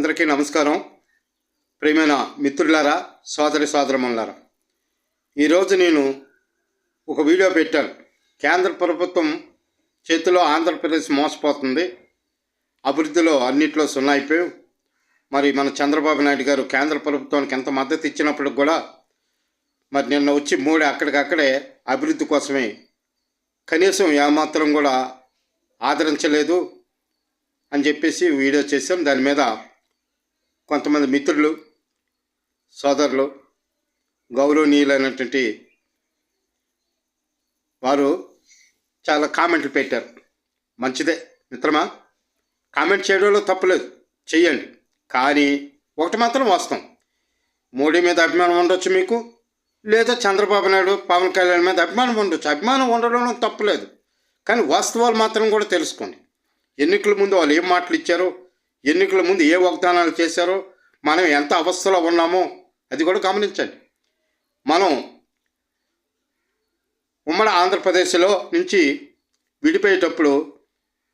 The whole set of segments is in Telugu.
అందరికీ నమస్కారం. ప్రియమైన మిత్రులారా సోదరి సోదరమల్లారా ఈరోజు నేను ఒక వీడియో పెట్టాను. కేంద్ర ప్రభుత్వం చేతిలో ఆంధ్రప్రదేశ్ మోసపోతుంది. అభివృద్ధిలో అన్నిట్లో సున్నా అయిపోయి మరి మన చంద్రబాబు నాయుడు గారు కేంద్ర ప్రభుత్వానికి ఎంత మద్దతు ఇచ్చినప్పుడు కూడా మరి నిన్న వచ్చి మూడు అక్కడికక్కడే అభివృద్ధి కోసమే కనీసం ఏమాత్రం కూడా ఆదరించలేదు అని చెప్పేసి వీడియో చేసాం దాని మీద కొంతమంది మిత్రులు సోదరులు గౌరవనీయులైనటువంటి వారు చాలా కామెంట్లు పెట్టారు. మంచిదే మిత్రమా? కామెంట్ చేయడంలో తప్పులేదు చెయ్యండి. కానీ ఒకటి మాత్రం వాస్తవం. మోడీ మీద అభిమానం ఉండొచ్చు మీకు లేదా చంద్రబాబు నాయుడు పవన్ కళ్యాణ్ మీద అభిమానం ఉండొచ్చు. అభిమానం ఉండడంలో తప్పులేదు కానీ వాస్తవాలు మాత్రం కూడా తెలుసుకోండి. ఎన్నికల ముందు వాళ్ళు ఏం మాటలు ఇచ్చారో ఎన్నికల ముందు ఏ వాగ్దానాలు చేశారో మనం ఎంత అవస్థలో ఉన్నామో అది కూడా గమనించండి. మనం ఉమ్మడి ఆంధ్రప్రదేశ్లో నుంచి విడిపోయేటప్పుడు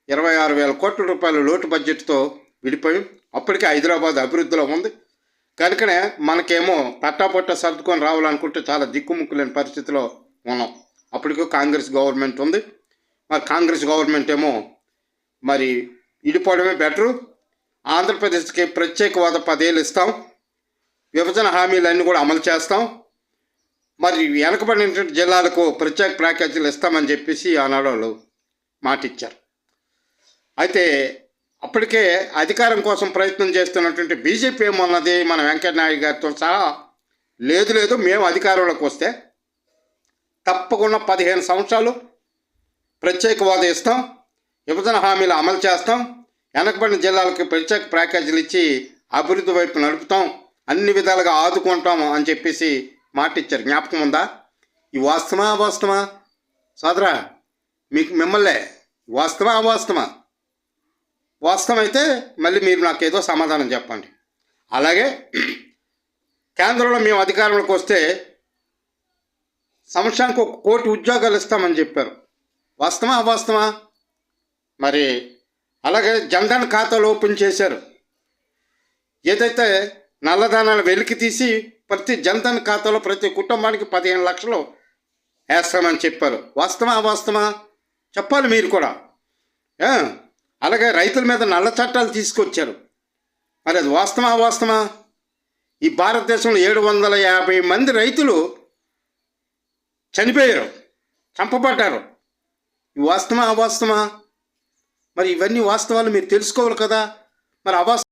ఇరవై ఆరు వేల కోట్ల రూపాయల లోటు బడ్జెట్తో విడిపోయి. అప్పటికే హైదరాబాద్ అభివృద్ధిలో ఉంది. కనుకనే మనకేమో పట్టాపట్ట సర్దుకొని రావాలనుకుంటే చాలా దిక్కుముక్కులేని పరిస్థితిలో ఉన్నాం. అప్పటికే కాంగ్రెస్ గవర్నమెంట్ ఉంది. మరి కాంగ్రెస్ గవర్నమెంట్ ఏమో మరి ఇడిపోవడమే బెటరు. ఆంధ్రప్రదేశ్కి ప్రత్యేక హోదా పదేళ్ళు ఇస్తాం. విభజన హామీలన్నీ కూడా అమలు చేస్తాం. మరి వెనకబడిన జిల్లాలకు ప్రత్యేక ప్యాకేజీలు ఇస్తామని చెప్పేసి ఆనాడు వాళ్ళు మాటిచ్చారు. అయితే అప్పటికే అధికారం కోసం ప్రయత్నం చేస్తున్నటువంటి బీజేపీ ఏమన్నది మన వెంకయ్యనాయుడు గారితో సహా లేదు లేదు మేము అధికారంలోకి వస్తే తప్పకుండా పదిహేను సంవత్సరాలు ప్రత్యేక హోదా ఇస్తాం. విభజన హామీలు అమలు చేస్తాం. వెనకబడిన జిల్లాలకు ప్రత్యేక ప్యాకేజీలు ఇచ్చి అభివృద్ధి వైపు నడుపుతాం అన్ని విధాలుగా ఆదుకుంటాం అని చెప్పేసి మాట ఇచ్చారు జ్ఞాపకం ఉందా? ఈ వాస్తవా అవాస్తవా సోదరా మీకు మిమ్మల్నే వాస్తవా అవాస్తవా వాస్తవం అయితే మళ్ళీ మీరు నాకు ఏదో సమాధానం చెప్పండి. అలాగే కేంద్రంలో మేము అధికారంలోకి వస్తే సంవత్సరానికి ఒక కోటి ఉద్యోగాలు ఇస్తామని చెప్పారు. వాస్తవా అవాస్తవా మరి అలాగే జన్ధన్ ఖాతాలు ఓపెన్ చేశారు. ఏదైతే నల్లధనాలు వెలికి తీసి ప్రతి జన్ధన్ ఖాతాలో ప్రతి కుటుంబానికి పదిహేను లక్షలు వేస్తామని చెప్పారు. వాస్తవా అవాస్తమా చెప్పాలి మీరు కూడా. అలాగే రైతుల మీద నల్ల చట్టాలు తీసుకొచ్చారు. మరి అది వాస్తవా అవాస్తమా ఈ భారతదేశంలో ఏడు వందల యాభై మంది రైతులు చనిపోయారు చంపబడ్డారు. వాస్తవా అవాస్తవా మరి ఇవన్నీ వాస్తవాలు మీరు తెలుసుకోవాలి కదా? మరి అవాస్తవ